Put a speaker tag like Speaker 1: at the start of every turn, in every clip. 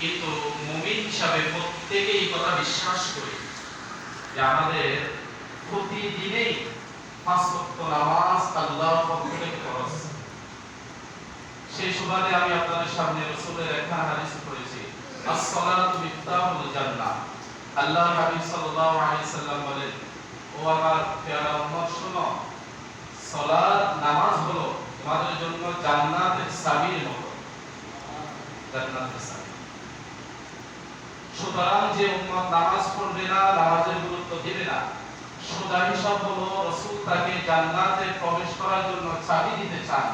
Speaker 1: কিন্তু মুমিন হিসাবে প্রত্যেকেই কথা বিশ্বাস করি যে আমাদের প্রতিদিনেই পাঁচ ওয়াক্ত নামাজ আল্লাহর পক্ষ থেকে ফরজ। সেই সুবাদে আমি আপনাদের সামনে রাসূলের একটা হাদিস পড়েছি as-salatu মিফতাহুল জান্নাহ। আল্লাহ হাবিব সাল্লাল্লাহু আলাইহি সাল্লাম বলেন, ও আমার প্রিয় উম্মত, শুনো সালাত নামাজ হলো তোমাদের জন্য জান্নাতের চাবির মতো জান্নাতের চাবি সুতরাং যে উম্মত নামাজ পড়বে না, নামাজের গুরুত্ব দেবে না সোজা হিসাব হলো রসুল তাকে জান্নাতে প্রবেশ করার জন্য চাবি দিতে চান।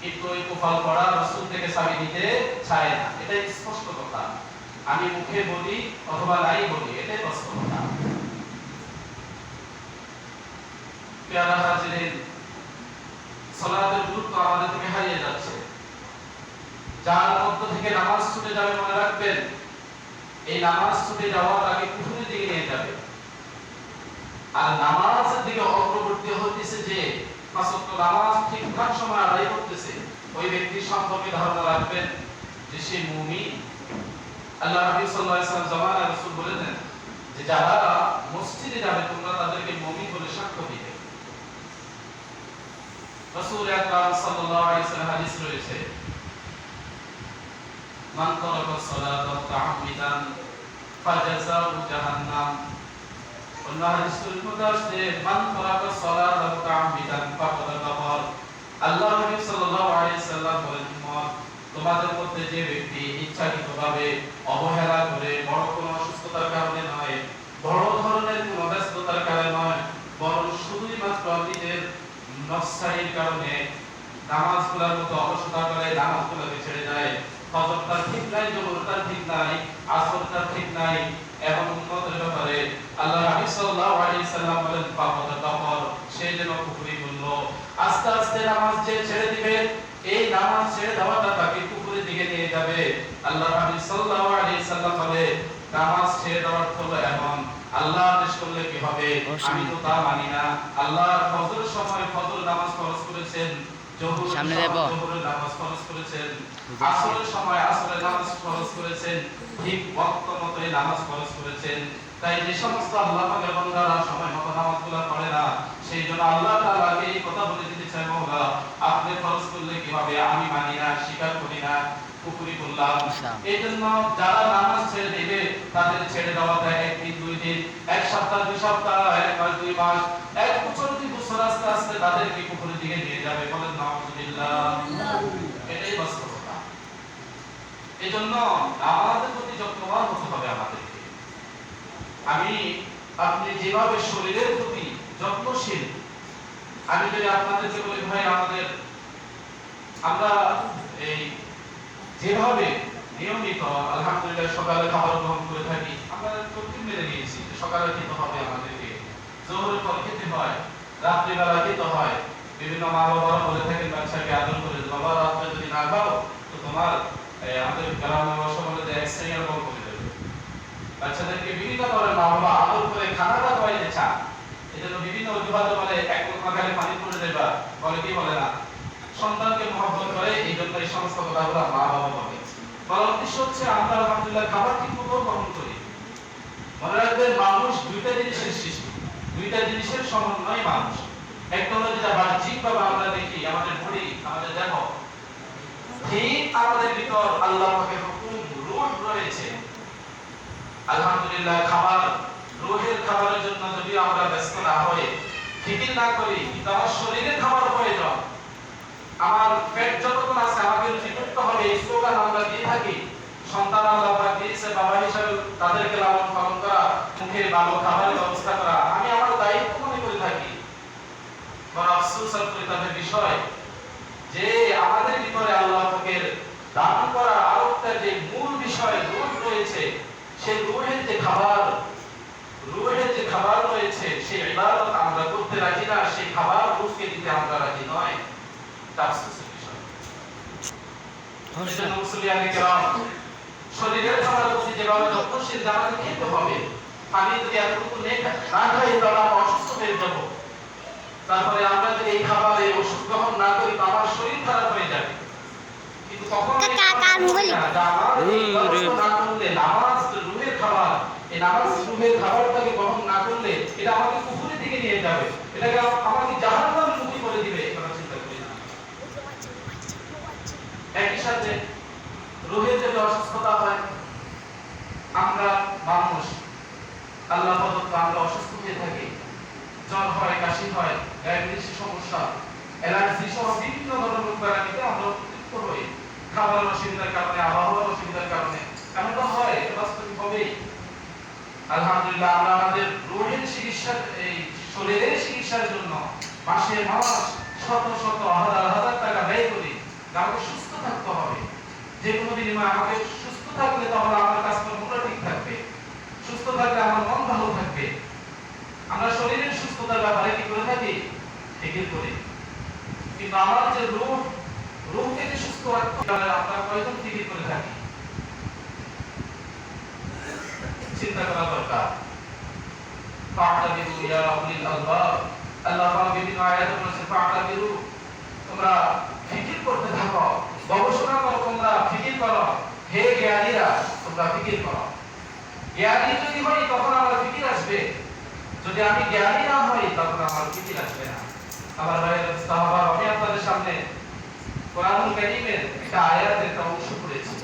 Speaker 1: কিন্তু ওই কুফল পড়া রসুল থেকে চাবি দিতে চায় না। এটাই স্পষ্ট কথা। আমি মুখে বলি অথবা নাই বলি, এটাই কথা। পেয়ারা হাজিরিন, সালাতের গুরুত্ব আমাদের থেকে হারিয়ে যাচ্ছে। যার মধ্য থেকে নামাজ ছুটে যাবে মনে রাখবেন এই নামাজ ছুটে যাওয়া তাকে কুফুরের দিকে নিয়ে যাবে। আর নামাজের দিকে অগ্রবর্তী হতেছে যে পাঁচ নামাজ ঠিকঠাক সময় আদায় করতেছে, ওই ব্যক্তির সম্পর্কে ধারণা রাখবেন যে সে মুমিন। আল্লাহ যে যারা মসজিদে যাবে, তোমরা তাদেরকে মুমিন বলে সাক্ষ্য দিবে। রাসূল আকরাম হাদিস রয়েছে মান তারাকা সালাতা তা'আমিদান ফাজাযাউ জাহান্নাম। অন্য আল্লাহ নবী সাল্লাল্লাহু আলাইহি ওয়াসাল্লাম বলেন তোমাদের মধ্যে যে ব্যক্তি ইচ্ছাকৃতভাবে অবহেলা করে বড় কোনো অসুস্থতার কারণে নয়, বড় ধরনের কোনো ব্যস্ততার কারণে নয়, বরং শুধুই মাত্র নিজের কারণে নামাজগুলোর মতো অলসতা করে নামাজগুলোকে ছেড়ে দেয়। ফজরটা ঠিক নাই জোহরটা ঠিক নাই আসরটা ঠিক নাই এবং উন্মতের ব্যাপারে আল্লাহ হাবিব সাল্লাল্লাহু আলাইহি সাল্লাম বলেন পাপদের কাপড় সে যেন কুফরি করল আস্তে আস্তে নামাজ যে ছেড়ে দিবে এই নামাজ ছেড়ে দেওয়াটা তাকে কুফরির দিকে নিয়ে যাবে আল্লাহ হাবিব সাল্লাল্লাহু আলাইহি সাল্লাম বলে নামাজ ছেড়ে দেওয়ার হলো এমন আল্লাহ আদেশ করলে কি হবে আমি তো তা মানি না আল্লাহ ফজরের সময় ফজর নামাজ ফরজ করেছেন
Speaker 2: সামনে
Speaker 1: সময়
Speaker 2: যাব?
Speaker 1: জোহরের নামাজ ফরজ করেছেন আসরের সময় আসরের নামাজ ফরজ করেছেন ঠিক ওয়াক্ত নামাজ ফরজ করেছেন তাই যে সমস্ত আল্লাহ পাকের বান্দারা সময় মতো নামাজগুলো পড়ে না সেই জন্য আল্লাহ তাআলাকে এই কথা বলে দিতে চাই মওলা আপনি ফরজ করলে কি হবে আমি মানি না স্বীকার করি না কুফরি করলাম
Speaker 2: আচ্ছা।
Speaker 1: এই জন্য যারা নামাজ ছেড়ে দেবে তাদের ছেড়ে দেওয়াটা একদিন দুই দিন এক সপ্তাহ দুই সপ্তাহ এক মাস দুই মাস এক বছর আস্তে আস্তে তাদেরকে কুফরের দিকে নিয়ে যাবে বলেন নাউজুবিল্লাহ। এটাই বাস্তবতা। এই জন্য নামাজের প্রতি যত্নবান হতে হবে আমাদেরকে। আমি, আপনি যেভাবে শরীরের প্রতি যত্নশীল, আমি যদি আপনাদেরকে বলি, ভাই, আমাদের, আমরা এই যেভাবে নিয়মিত আলহামদুলিল্লাহ সকালে খাবার গ্রহণ করে থাকি, আমরা প্রতিদিন মেনে নিয়েছি সকালে খেতে হবে আমাদেরকে। জোহরের পর খেতে হয় রাত্রিবেলা খেতে হয়। বিভিন্ন মা বাবারা বলে থাকেন, বাচ্চাকে আদর করে বাবা, রাত্রে যদি না খাও, তো তোমার আমাদের গ্রামে ভাষা বলে যে এক শ্রেণির বল করে দেবে বাচ্চাদেরকে বিভিন্ন ধরনের মা বাবা আদর করে খানাটা খাওয়াইতে চান। এজন্য বিভিন্ন অজুহাতে বলে, এক লোক খালি পানি করে দেবা বলে কি বলে না? সন্তানকে মহব্বত করে এই জন্য এই সমস্ত কথাগুলো মা বাবা বলে। বলার উদ্দেশ্য হচ্ছে, আমরা আলহামদুলিল্লাহ খাবার ঠিক মতো গ্রহণ করি। মনে রাখবেন, মানুষ দুইটা জিনিসের সৃষ্টি দুইটা জিনিসের সমন্বয় মানুষ। একটা হলো যেটা বাহ্যিক ভাবে আমরা দেখি, আমাদের বডি আমাদের দেহ ঠিক আমাদের ভিতর আল্লাহ পাকের হুকুম, রূহ রয়েছে। আলহামদুলিল্লাহ, খাবার, রুহের খাবারের জন্য যদি আমরা ব্যস্ত না হয়ে ফিকির না করি, কিন্তু আমার শরীরে খাবার প্রয়োজন। আমার পেট যতক্ষণ আছে, আমাকে রুচি করতে হবে, এই স্লোগান আমরা দিয়ে থাকি। সন্তান আল্লাহ পাক দিয়েছে, বাবা হিসাবে তাদেরকে লালন পালন করা, মুখে ভালো খাবারের ব্যবস্থা করা আমি আমার দায়িত্ব মনে করে থাকি বড় আফসোস আর পরিতাপের বিষয় যে আমাদের ভিতরে আল্লাহ পাকের দান করা আরেকটা যে মূল বিষয় রূহ রয়েছে সেই রূহের যে খাবার রূহের যে খাবার রয়েছে সেই ইবাদত আমরা করতে রাজি না সেই খাবার রূহকে দিতে আমরা রাজি নয়। তা আফসোসের বিষয়। কেরাম শরীরের খাবার প্রতি যেভাবে যত্নশীল আমাদের খেতে হবে। পানি যদি এতটুকু নেই না খাই তাহলে আমরা অসুস্থ হয়ে যাব। তারপরে আমরা যদি এই খাবারে ওষুধ গ্রহণ না করি তো আমার শরীর খারাপ হয়ে যাবে। কিন্তু তখন আমি
Speaker 3: কাকা, কান বলি।
Speaker 1: না, যে আমার এই নামাজ রুহের খাবারটাকে গ্রহণ না করলে এটা আমাকে কুকুরের দিকে নিয়ে যাবে। এটাকে আমাকে জাহান্নাম মুখী করে দিবে এটা চিন্তা করি না। একই সাথে রুহের যদি অসুস্থতা হয় আমরা মানুষ আল্লাহ আমরা অসুস্থ হয়ে থাকি। জ্বর হয় কাশি হয়, ডায়াবেটিসের সমস্যা। অ্যালার্জি সহ বিভিন্ন ধরনের রোগ ব্যাধিতে আমরা উদ্বিগ্ন হই। খাবারের অসুবিধার কারণে, আবহাওয়ার অসুবিধার কারণে। এমন তো হয় বাস্তবিক হবেই আলহামদুলিল্লাহ, আমরা আমাদের রোগের চিকিৎসার, এই শরীরের চিকিৎসার জন্য মাসে মাস শত শত হাজার হাজার টাকা ব্যয় করি আমাকে সুস্থ থাকতে হবে। যে কোনো বিনিময়ে আমাকে সুস্থ থাকলে তাহলে আমার কাজকর্মগুলো ঠিক থাকবে। সুস্থ থাকলে আমার মন ভালো থাকবে আমরা শরীরের সুস্থতার ব্যাপারে কি করে থাকি ফিকির করি যে রোগ রোগকে যে সুস্থ রাখতে আমরা কয়জন ফিকির করে থাকি। চিন্তা করা দরকার। তোমরা ফিকির করতে থাকো, গবেষণা করো, তোমরা ফিকির করো। হে জ্ঞানীরা, তোমরা ফিকির করো। জ্ঞানী যদি হই, তখন আমার ফিকির আসবে। যদি আমি জ্ঞানী না হই, তখন আমার ফিকির আসবে না। আমার ভাইয়ের সাহাবা আমি আপনাদের সামনে কোরআনুল কারীমের একটা আয়াতের একটা অংশ পড়েছি।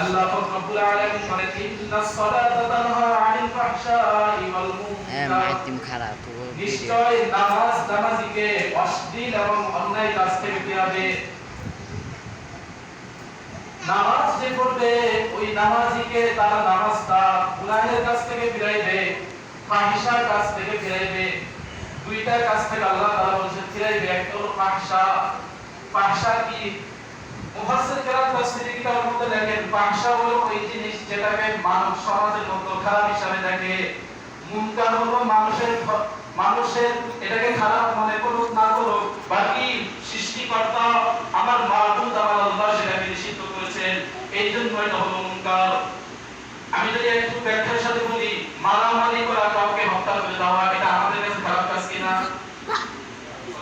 Speaker 1: আল্লাহ পাক রব্বুল আলামিন বলেন ইন্নাস সালাতা তানহা আনিল ফাহশাই ওয়াল
Speaker 2: হ্যাঁ
Speaker 1: মুনকার
Speaker 2: মাইতিম খারাপ
Speaker 1: নিশ্চয় নামাজ নামাজিকে অশ্লীল এবং অন্যায় কাজ থেকে ফিরাবে নামাজ যে পড়বে ওই নামাজিকে তারা নামাজটা গুনাহের কাছ থেকে ফিরাইবে ফাহিশার কাছ থেকে ফিরাইবে। দুইটা কাছ থেকে আল্লাহ তাআলা বলেছেন ফিরাইবে একটা হলো ফাহিশা ফাহিশা কি? মুফাসসির কেরাম তাফসীরে কিতাবের মধ্যে লেখেন ফাহিশা হলো ওই জিনিস যেটাকে মানব সমাজের মধ্যে খারাপ হিসাবে দেখে। মুনকার হলো মানুষের মানুষের এটাকে খারাপ মনে করুক, না করুক, বাকি সৃষ্টিকর্তা আমার মাবুদ আমার আল্লাহ সেটাকে নিষিদ্ধ করেছেন। এই জন্য এটা হলো মুনকার। আমি যদি একটু ব্যাখ্যার সাথে বলি মারামারি করা কাউকে হত্যা করে দেওয়া এটা আমাদের কাছে খারাপ কাজ কিনা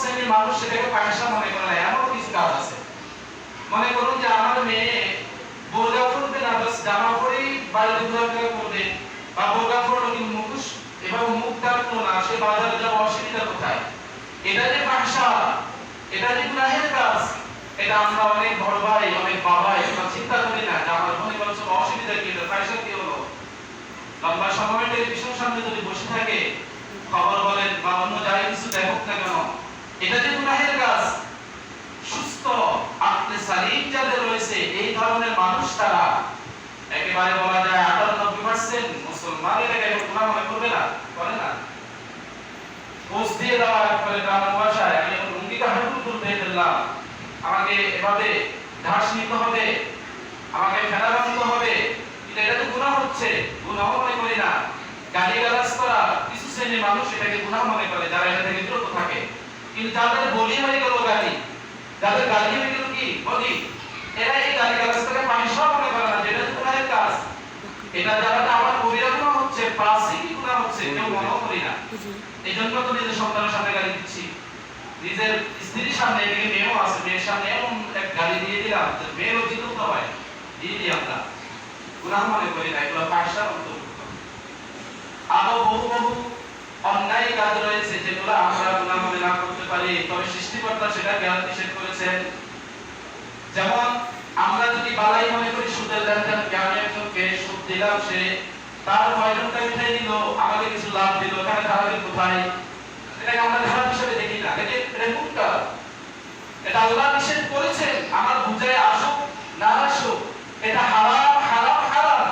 Speaker 1: শ্রেণির মানুষ সেটাকে ফাহিশা মনে করে না, এমন কিছু কাজ আছে। মনে করুন যে আমার মেয়ে বোরগা পরবে না বাস জামা পরেই বাড়িতে ঘোরাফেরা করবে, বা বোরগা পরলো কিন্তু মুখোশ, এবার মুখ ঢাকলো না, সে বাজারে যাওয়া অসুবিধা কোথায়? এটা যে ফাহিশা এটা যে গুনাহের কাজ, এটা আমরা অনেক বড় ভাই, অনেক বাবা এটা চিন্তা করি না, যে আমার মনে করছে অসুবিধা কি হলো ফাহিশা কি হলো? লম্বা সময় টেলিভিশন সামনে যদি বসে থাকে, খবর বলেন বা অন্য যাই কিছু দেখুক না কেন এটা যে গুনাহের কাজ, সুস্থ আত্মে সালিম যাদের রয়েছে, এই ধরনের মানুষ তারা একেবারে বলা যায় আটানব্বই পার্সেন্ট মুসলমান এখন গুনাহ মনে করবে না, করে না। পোষ দিয়ে দেওয়া একবারে গ্রামের ভাষায় আমি এখন লুঙ্গিটা হাঁটু তুলতে ফেললাম আমাকে এভাবে ঘাস নিতে হবে, আমাকে ফেলা বাঁধতে হবে, কিন্তু এটা তো গুনাহ হচ্ছে, গুনাহ মনে করি না। গালি গালাজ করা কিছু শ্রেণির মানুষ এটাকে গুনাহ মনে করে, যারা এটা থেকে বিরত থাকে। কিন্তু যাদের বলি হয়ে গেল গালি। যাদের গালি হয়ে গেল কি? বলি এরা এই গালি গালাজটাকে পানিশা মনে করে না, যেটা গুনাহের কাজ। এটা যারা আমার কবিরা গুনাহ হচ্ছে পাশে কি গুনাহ হচ্ছে, কেউ মনেও করি না। এই জন্য তো নিজের সন্তানের সামনে গালি দিচ্ছি। নিজের স্ত্রীর সামনে, এদিকে মেয়েও আছে, মেয়ের সামনে এমন এক গালি দিয়ে দিলাম মেয়ের উচিত তো হয়, দিয়ে দিই আমরা। গুনাহ মনে করি না, এগুলো পাশার অন্তর্ভুক্ত আরও বহু বহু অন্যায় কাজ রয়েছে যেগুলো আমরা গুনাহ মনে না পারি, তবে সৃষ্টিকর্তা সেটা জ্ঞান নিষেধ করেছেন। যেমন, আমরা যদি বালাই মনে করি, সুদের লেনদেন কে আমি একজনকে সুদ দিলাম, সে তার কয়জনটা মিঠাই দিল, আমাকে কিছু লাভ দিল, এখানে খারাপের কোথায়? এটাকে আমরা খারাপ হিসেবে দেখি না। এটা এটা এটা আল্লাহ নিষেধ করেছেন, আমার বুঝায় আসুক, না আসুক এটা হারাম হারাম হারাম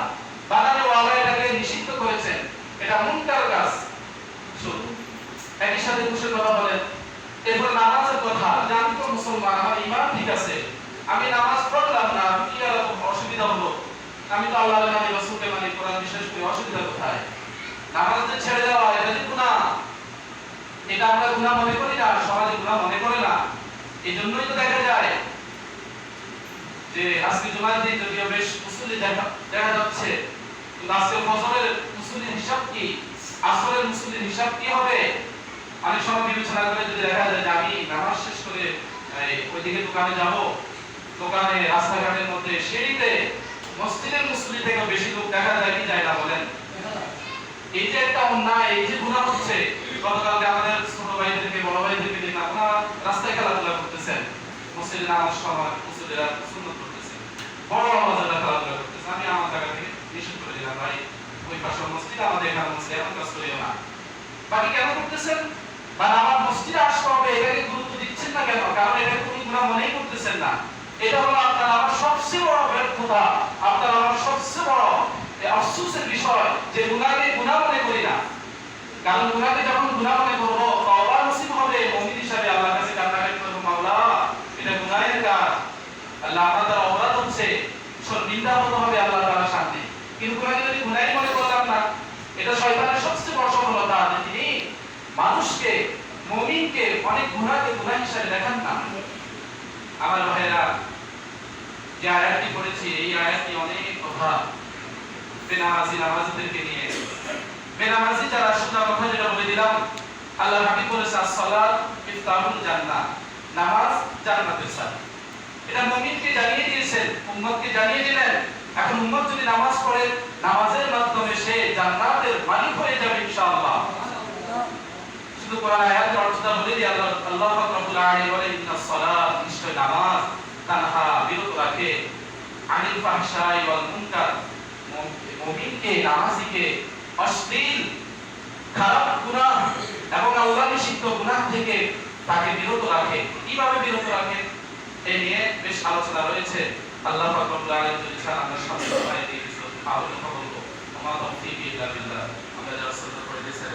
Speaker 1: বানানে ওয়ালা এটাকে নিষিদ্ধ করেছেন এটা মুনকার কাজ শুধু একই সাথে ঘুষের কথা বলেন এরপর নামাজের কথা যে আমি তো মুসলমান আমার ইমান ঠিক আছে আমি নামাজ পড়লাম না কি আর এত অসুবিধা হলো আমি তো আল্লাহর নামে রাসূলকে মানে কোরআন বিশ্বাস করি অসুবিধা কোথায় নামাজ যে ছেড়ে দেওয়া এটা যে গুনাহ এটা আমরা গুনাহ মনে করি না সমাজে গুনাহ মনে করে না এই জন্যই তো দেখা যায় যে আজকে জুমার দিন যদিও বেশ উসুলি দেখা দেখা যাচ্ছে কিন্তু আজকে ফজরের উসুলির হিসাব কি? আসরের উসুলির হিসাব কি হবে? অনেক সময় বিবেচনা করে যদি দেখা যায় যে আমি নামাজ শেষ করে ওইদিকে দোকানে যাব দোকানে রাস্তাঘাটের মধ্যে সিঁড়িতে মসজিদের মুসলি থেকে বেশি লোক দেখা যায় কি যায় না বলেন? এই যে একটা অন্যায় এই যে গুনাহ হচ্ছে গতকালকে আমাদের ছোট ভাইদেরকে বড় ভাইদেরকে দেখলাম ওনারা রাস্তায় খেলাধুলা করতেছেন মসজিদে নামাজ সময় মুসলিরা সুন্নত করতেছেন বড় বড় খেলাধুলা করতেছে, আমি আমার জায়গা থেকে নিষেধ করে দিলাম, ভাই, ওই পাশে মসজিদ আমাদের এখানে মসজিদ এখন কাজ করিও না। বাকি কেন করতেছেন? বা আমার মসজিদে আসতে হবে, এটাকে গুরুত্ব দিচ্ছেন না কেন? কারণ এটা কোনো গুণা মনেই করতেছেন না। এটা হলো আপনার আমার সবচেয়ে বড় ব্যর্থতা আপনার আমার সবচেয়ে বড় আফসোসের বিষয় যে গুনাহকে গুনাহ মনে করি না। কারণ যখন মনে তওবা নসিব হবে মুমিন হিসাবে আল্লাহর কাছে কান্নাকাটি মাওলা, এটা কাজ। আল্লাহ দ্বারা অপরাধ হচ্ছে। শর্মিন্দা হতে হবে আল্লাহ কিন্তু যদি মনে করলাম না, এটা শয়তানের সবচেয়ে বড় সফলতা। তিনি মানুষকে, মুমিনকে অনেক গুনাহকে গুনাহ হিসাবে দেখান না। আমার ভাইয়েরা, যে আয়াতটি পড়েছি, এই আয়াতটি অনেক নামাজিদেরকে নিয়ে বেনামাজি যারা সোজা কথা যেটা বলে দিলাম আল্লাহ হাবিব বলেছে as-সালাত মিফতাহুল জান্নাহ। নামাজ জান্নাতের চাবি এটা মুমিনকে জানিয়ে দিয়েছেন, উম্মতকে জানিয়ে দিলেন। এখন উম্মত যদি নামাজ পড়ে, নামাজের মাধ্যমে সে জান্নাতের মালিক হয়ে যাবে ইনশাআল্লাহ। শুধু কোরআন আয়াতের অর্থটা বলে দিই আল্লাহ আল্লাহ রব্বুল আলামিন বলেন ইন্নাস সালাত নিশ্চয় নামাজ তানহা বিরত রাখে। আনিল ফাহশাই ওয়াল মুনকার। মুমিনকে, নামাজিকে অশ্লীল, খারাপ গুণা এবং আল্লাহ নিষিদ্ধ গুণা থেকে তাকে বিরত রাখে। কীভাবে বিরত রাখে? এ নিয়ে বেশ আলোচনা রয়েছে। আল্লাহ আমরা সবাই আলোচনা করব। আমার আমরা যারা করে দিয়েছে